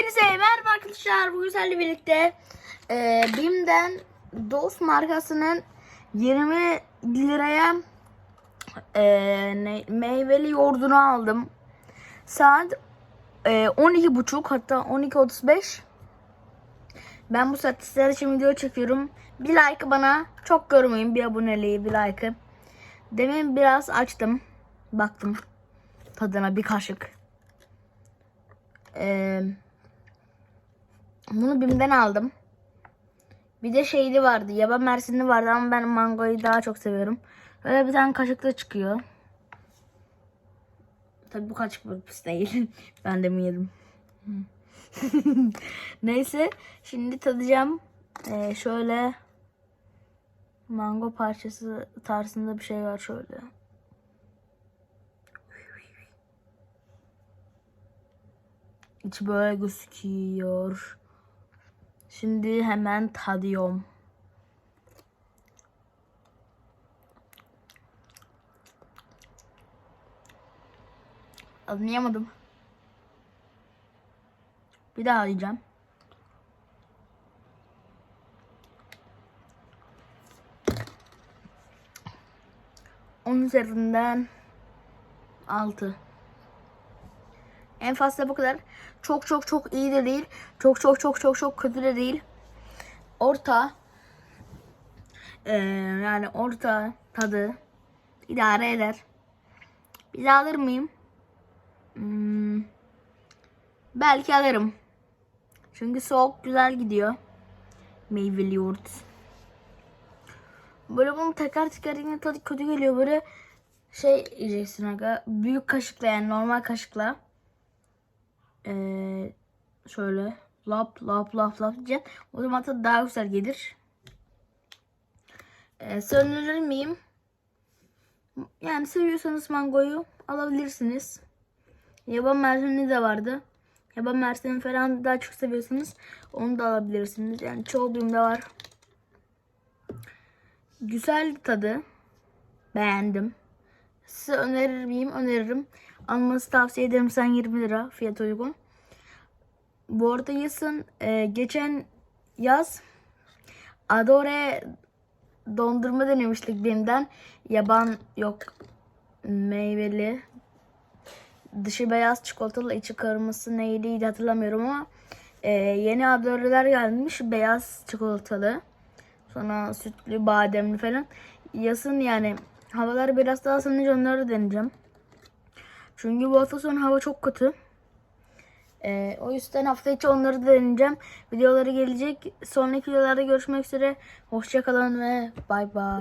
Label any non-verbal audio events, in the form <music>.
Hepinize merhaba arkadaşlar. Bugün sizlerle birlikte e, BİM'den Dost markasının 20 liraya e, ne, meyveli yoğurdunu aldım. Saat e, 12.30 hatta 12.35. Ben bu saatte sizler için video çekiyorum. Bir like bana çok görmeyin. Bir aboneliği, bir like'ı. Demin biraz açtım. Baktım tadına bir kaşık. Eee bunu BİM'den aldım. Bir de şeyli vardı. Yaban mersinli vardı ama ben mangoyu daha çok seviyorum. Böyle bir tane kaşıkta çıkıyor. Tabi bu kaşık bu pis değil. <laughs> ben de mi yedim? <laughs> Neyse. Şimdi tadacağım. Ee, şöyle mango parçası tarzında bir şey var şöyle. İçi böyle gözüküyor. Şimdi hemen tadıyorum. Anlayamadım. Bir daha yiyeceğim. Onun üzerinden 6. En fazla bu kadar. Çok çok çok iyi de değil. Çok çok çok çok çok kötü de değil. Orta. Ee, yani orta tadı idare eder. Bir daha alır mıyım? Hmm, belki alırım. Çünkü soğuk güzel gidiyor. Meyveli yoğurt. Böyle bunu tekrar tekrar yine tadı kötü geliyor. Böyle şey yiyeceksin aga. Büyük kaşıkla yani normal kaşıkla. Ee, şöyle lap lap lap lap diyeceksin. O zaman tadı daha güzel gelir. Ee, söylenir miyim? Yani seviyorsanız mangoyu alabilirsiniz. Yaban mersini de vardı. Yaban mersini falan daha çok seviyorsanız onu da alabilirsiniz. Yani çoğu durumda var. Güzel tadı. Beğendim. Size önerir miyim? Öneririm. Almanızı tavsiye ederim. Sen 20 lira fiyat uygun. Bu arada yazın e, geçen yaz Adore dondurma denemiştik bimden. Yaban yok meyveli. Dışı beyaz çikolatalı içi kırmızı neyliydi hatırlamıyorum ama e, yeni Adore'ler gelmiş beyaz çikolatalı. Sonra sütlü bademli falan. Yazın yani havalar biraz daha ısınınca onları deneyeceğim. Çünkü bu hafta sonu hava çok kötü. Ee, o yüzden hafta içi onları da deneyeceğim. Videoları gelecek. Sonraki videolarda görüşmek üzere. Hoşçakalın ve bay bay.